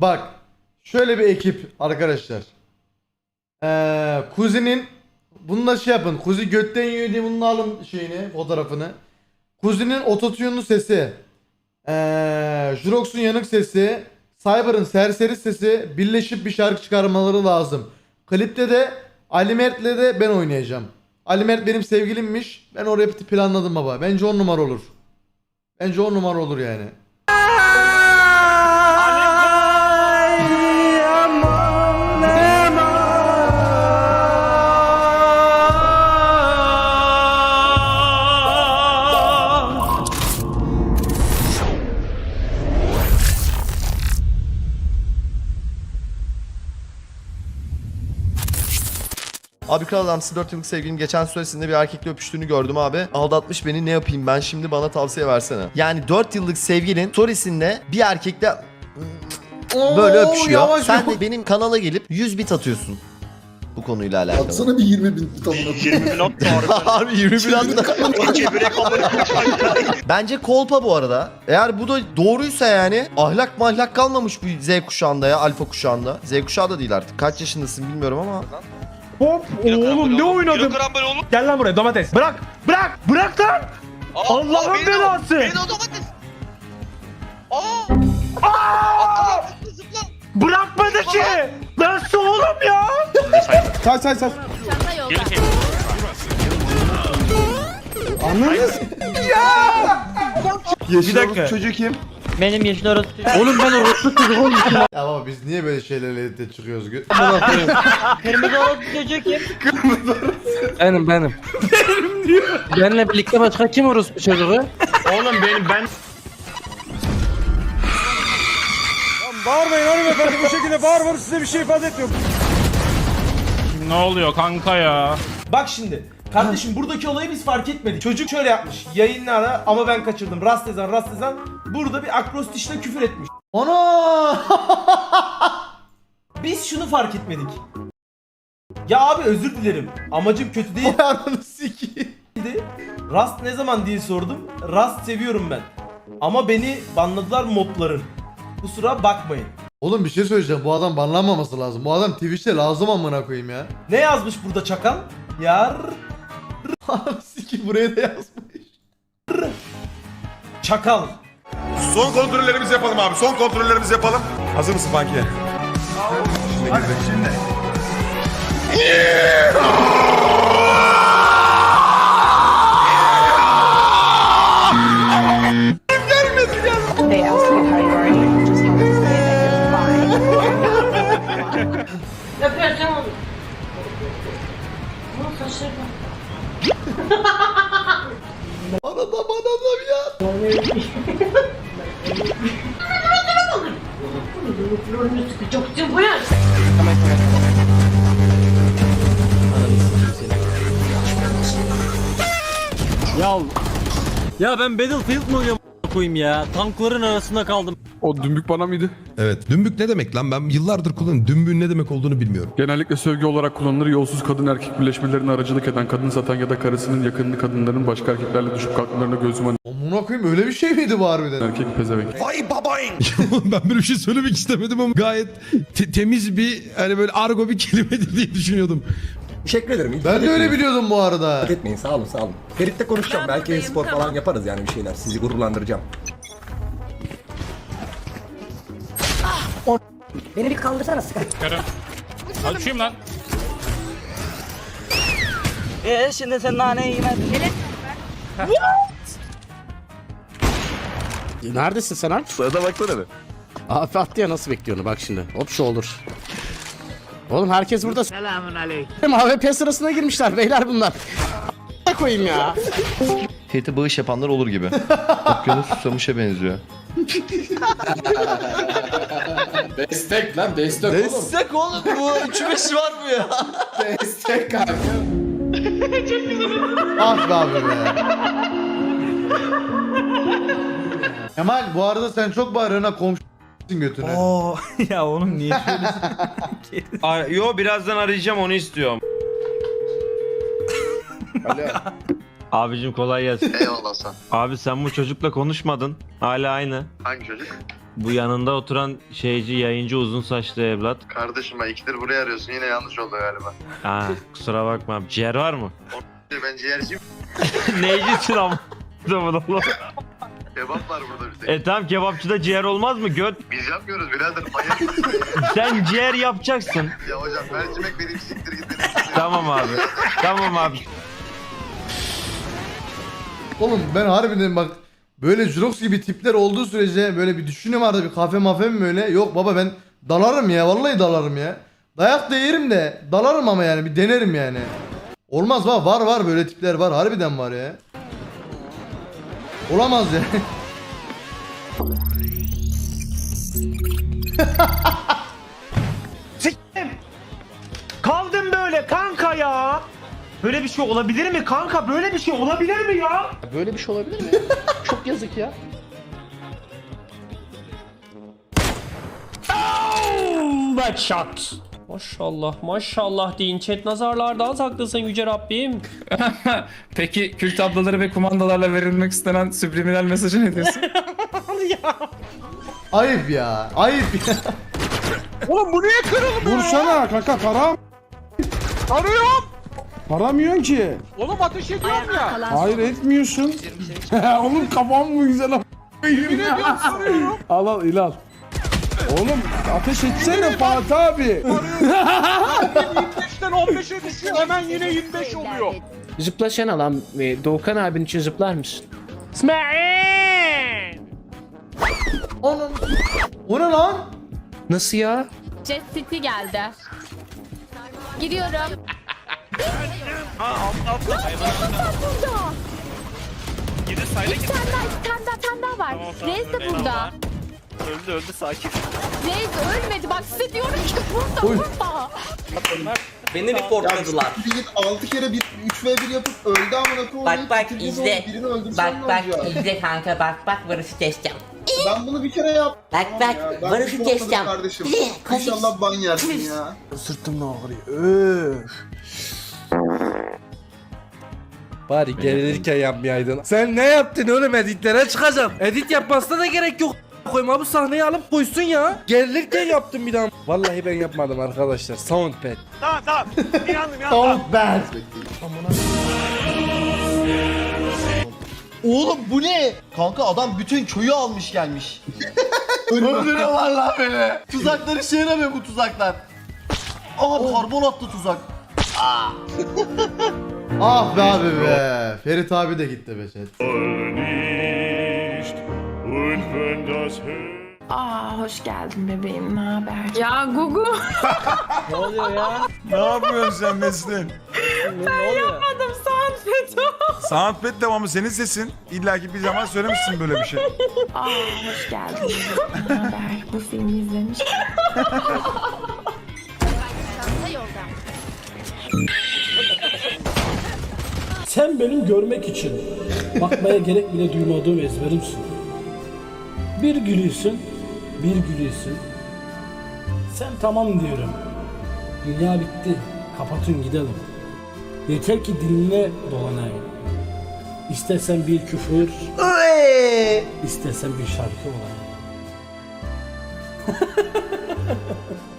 Bak şöyle bir ekip arkadaşlar. Ee, Kuzi'nin bununla şey yapın. Kuzi götten yiyor diye bunun alın şeyini fotoğrafını. Kuzi'nin ototune'lu sesi. Ee, Jurox'un yanık sesi. Cyber'ın serseri sesi birleşip bir şarkı çıkarmaları lazım. Klipte de Ali Mert'le de ben oynayacağım. Ali Mert benim sevgilimmiş. Ben o repti planladım baba. Bence on numara olur. Bence on numara olur yani. Abi Kral Adamsı 4 yıllık sevgilim geçen süresinde bir erkekle öpüştüğünü gördüm abi. Aldatmış beni ne yapayım ben şimdi bana tavsiye versene. Yani 4 yıllık sevgilin storiesinde bir erkekle böyle Oo, öpüşüyor. yavaş Sen de benim kanala gelip 100 bit atıyorsun. Bu konuyla alakalı. Atsana bir 20 bin tamına. 20 bin at da Abi 20 bin attı. Cebire Bence kolpa bu arada. Eğer bu da doğruysa yani ahlak mahlak kalmamış bu Z kuşağında ya alfa kuşağında. Z kuşağı da değil artık. Kaç yaşındasın bilmiyorum ama. Hop oğlum ne oynadım? oğlum. Gel lan buraya domates. Bırak bırak bırak lan. Allah'ın belası. Benim o domates. Aa! Aa! Bırakmadı ki. Nasıl oğlum ya? Say say say. Çanta yolda. Bir dakika. Çocuğu kim? Benim yeşil orası. Oğlum ben orospu çocuğu oğlum. Ya baba biz niye böyle şeylerle edite çıkıyoruz? Gö- Kırmızı orospu çocuğu kim? Benim benim. benim diyor. Benimle birlikte başka kim orospu çocuğu? Oğlum benim ben Bağırmayın hanımefendi bu şekilde bağırmanız size bir şey ifade etmiyor. Ne oluyor kanka ya? Bak şimdi. Kardeşim buradaki olayı biz fark etmedik. Çocuk şöyle yapmış. Yayınlara ama ben kaçırdım. Rastezan rastezan. Burada bir akrostişle küfür etmiş. Ana! Biz şunu fark etmedik. Ya abi özür dilerim. Amacım kötü değil. Sikeyim. değildi. Rust ne zaman diye sordum. Rust seviyorum ben. Ama beni banladılar mobların. Kusura bakmayın. Oğlum bir şey söyleyeceğim. Bu adam banlanmaması lazım. Bu adam Twitch'te lazım amına koyayım ya. Ne yazmış burada çakal? Yar Sikeyim buraya da yazmış. çakal. Son kontrollerimizi yapalım abi. Son kontrollerimizi yapalım. Hazır mısın Funky? Şimdi Hadi şimdi. Anadam anadam ya. Rolünü sıkacaksın bu yer. Ya ya ben Battlefield mi oynuyorum koyayım ya? Tankların arasında kaldım. O dümbük bana mıydı? Evet. Dümbük ne demek lan? Ben yıllardır kullanıyorum. Dümbüğün ne demek olduğunu bilmiyorum. Genellikle sövgü olarak kullanılır. Yolsuz kadın erkek birleşmelerine aracılık eden, kadın satan ya da karısının yakınını kadınların başka erkeklerle düşüp kalkmalarına göz yuman Amına koyayım öyle bir şey miydi bu harbiden? erkek pezevenk. Vay babayın. ben böyle bir şey söylemek istemedim ama gayet te- temiz bir hani böyle argo bir kelimedir diye düşünüyordum. Teşekkür ederim. Ben de öyle biliyordum bu arada. etmeyin sağ olun sağ olun. Ferit'le konuşacağım. Belki spor falan yaparız yani bir şeyler. Sizi gururlandıracağım. Beni bir kaldırsana Sky. Açayım lan. Ee şimdi sen naneyi yemedin. Neredesin sen Alp? Sırada baksana be. Abi attı ya nasıl bekliyorsun bak şimdi. Hop şu olur. Oğlum herkes burada. Selamun aleyküm. AWP sırasına girmişler beyler bunlar. A- koyayım ya. Fethi bağış yapanlar olur gibi. Okyanus susamışa benziyor. Destek lan destek, Destek oğlum bu. 3-5 var mı ya? Destek kanka. Ah be abi be. Kemal bu arada sen çok bağırıyorsun ha komşu götünü. Oo ya oğlum niye şöyle Yo birazdan arayacağım onu istiyorum. Abicim kolay gelsin. Eyvallah sen. Abi sen bu çocukla konuşmadın. Hala aynı. Hangi çocuk? Bu yanında oturan şeyci yayıncı uzun saçlı evlat. Kardeşim ben ikidir buraya arıyorsun yine yanlış oldu galiba. Ha kusura bakma. Ciğer var mı? Ben ciğerciyim. Neycisin ama? Kebap var burada bir tek. e tamam kebapçıda ciğer olmaz mı göt? Biz yapmıyoruz birader manyak mısın? Sen ciğer yapacaksın. ya hocam mercimek vereyim siktir git benim. Tamam abi. Tamam abi. Oğlum ben harbiden bak böyle Jurox gibi tipler olduğu sürece böyle bir düşünüyorum arada bir kafe mafe mi öyle? Yok baba ben dalarım ya vallahi dalarım ya. Dayak da yerim de dalarım ama yani bir denerim yani. Olmaz baba var var böyle tipler var harbiden var ya. Olamaz ya. Kaldım böyle kanka ya. Böyle bir şey olabilir mi kanka? Böyle bir şey olabilir mi ya? Böyle bir şey olabilir mi? Çok yazık ya. Backshot. Maşallah maşallah deyin chat nazarlardan saklasın yüce Rabbim. Peki kült ablaları ve kumandalarla verilmek istenen subliminal mesajı ne diyorsun? Ayıp ya. Ayıp ya. Vursana kanka para. Arıyorum. Aramıyorsun ki. Oğlum ateş ediyorum ya. Hayır etmiyorsun. Oğlum kafam mı güzel ama. al al ilal. Oğlum ateş etsene Fatih abi. Zıpla sen alan Doğukan abin için zıplar mısın? Onun. O ne lan? Nasıl ya? Jet City geldi. Giriyorum. Bir tane daha, iki tane daha, bir tane daha var. Rez de burada. Öldü öldü sakin. Rez ölmedi. Bak size diyorum ki burada, Oy. burada. Beni reportladılar. Bir git 6 kere 1 3 v 1 yapıp öldü amına koyayım. Bak, bak, izle. Birini öldürsen ne olacak? izle kanka bak bak varışı keseceğim. Ben bunu bir kere yaptım. Bak ya. Ben varışı hiç keseceğim. İnşallah ban yersin ya. Sırtım ağrıyor. Öf. Bari gerilirken yapmayaydın. Sen ne yaptın oğlum editlere çıkacağım. Edit yapmasına da gerek yok. Koyma bu sahneyi alıp koysun ya. Gerilirken yaptım bir daha. Vallahi ben yapmadım arkadaşlar. Soundpad. Don't bad. Oğlum bu ne? Kanka adam bütün köyü almış gelmiş. Öldürüyorlar lan beni. Tuzaklar işe yaramıyor bu tuzaklar. Aa karbon attı tuzak. Ah be abi be. Ferit abi de gitti be chat. Aa hoş geldin bebeğim. Ne haber? Ya Gugu. Ne oluyor ya? Ne yapıyorsun sen Neslin? Yapmadım sanfeto. Soundpad devamı senin sesin. İlla ki bir zaman söylemişsin böyle bir şey. Aa hoş geldin bebeğim. Ne haber? Bu filmi izlemiş. Sen benim görmek için bakmaya gerek bile duymadığım ezberimsin. Bir gülüyorsun, bir gülüyorsun. Sen tamam diyorum. Dünya bitti. Kapatın gidelim. Yeter ki diline dolanayım. İstersen bir küfür, istersen bir şarkı olayım.